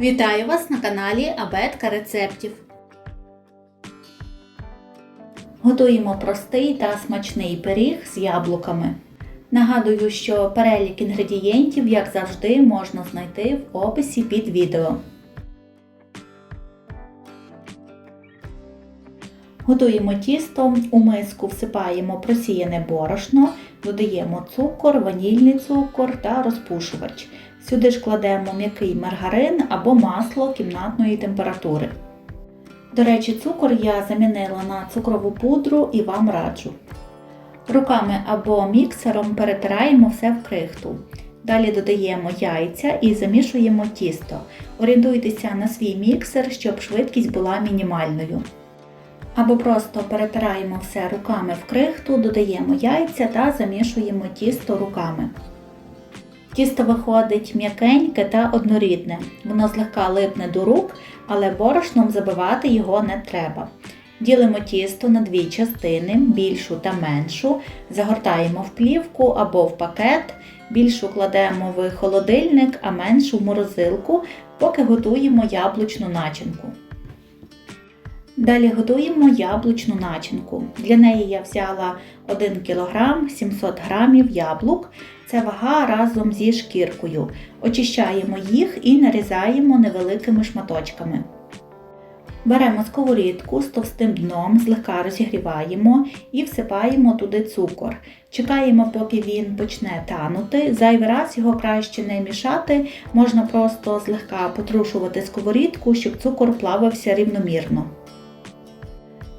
Вітаю вас на каналі Абетка рецептів. Готуємо простий та смачний пиріг з яблуками. Нагадую, що перелік інгредієнтів, як завжди, можна знайти в описі під відео. Готуємо тісто, у миску всипаємо просіяне борошно, додаємо цукор, ванільний цукор та розпушувач. Сюди ж кладемо м'який маргарин або масло кімнатної температури. До речі, цукор я замінила на цукрову пудру і вам раджу. Руками або міксером перетираємо все в крихту. Далі додаємо яйця і замішуємо тісто. Орієнтуйтеся на свій міксер, щоб швидкість була мінімальною. Або просто перетираємо все руками в крихту, додаємо яйця та замішуємо тісто руками. Тісто виходить м'якеньке та однорідне. Воно злегка липне до рук, але борошном забивати його не треба. Ділимо тісто на дві частини, більшу та меншу, загортаємо в плівку або в пакет, більшу кладемо в холодильник, а меншу в морозилку, поки готуємо яблучну начинку. Далі готуємо яблучну начинку. Для неї я взяла 1 кг 700 г яблук. Це вага разом зі шкіркою. Очищаємо їх і нарізаємо невеликими шматочками. Беремо сковорідку з товстим дном, злегка розігріваємо і всипаємо туди цукор. Чекаємо, поки він почне танути. Зайвий раз його краще не мішати, можна просто злегка потрушувати сковорідку, щоб цукор плавався рівномірно.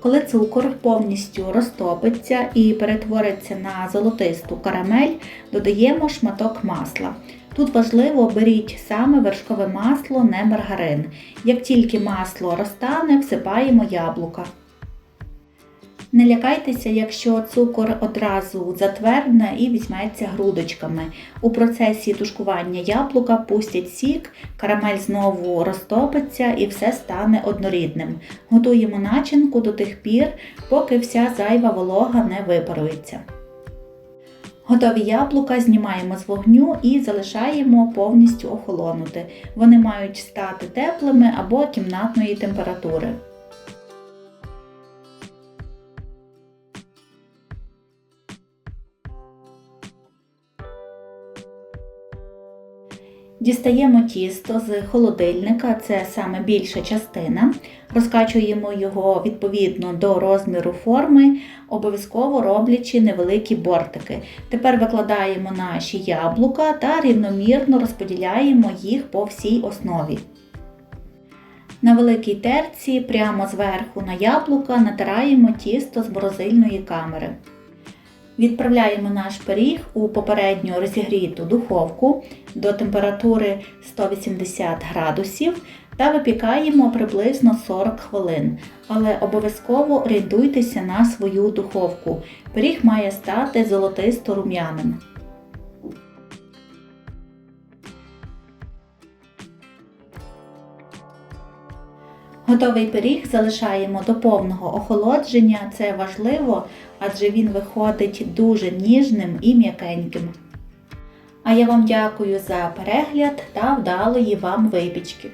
Коли цукор повністю розтопиться і перетвориться на золотисту карамель, додаємо шматок масла. Тут важливо беріть саме вершкове масло, не маргарин. Як тільки масло розтане, всипаємо яблука. Не лякайтеся, якщо цукор одразу затвердне і візьметься грудочками. У процесі тушкування яблука пустять сік, карамель знову розтопиться і все стане однорідним. Готуємо начинку до тих пір, поки вся зайва волога не випарується. Готові яблука знімаємо з вогню і залишаємо повністю охолонути. Вони мають стати теплими або кімнатної температури. Дістаємо тісто з холодильника, це саме більша частина. Розкачуємо його відповідно до розміру форми, обов'язково роблячи невеликі бортики. Тепер викладаємо наші яблука та рівномірно розподіляємо їх по всій основі. На великій терці прямо зверху на яблука натираємо тісто з морозильної камери. Відправляємо наш пиріг у попередньо розігріту духовку до температури 180 градусів та випікаємо приблизно 40 хвилин. Але обов'язково орієнтуйтеся на свою духовку. Пиріг має стати золотисто рум'яним. Готовий пиріг залишаємо до повного охолодження, це важливо, адже він виходить дуже ніжним і м'якеньким. А я вам дякую за перегляд та вдалої вам випічки.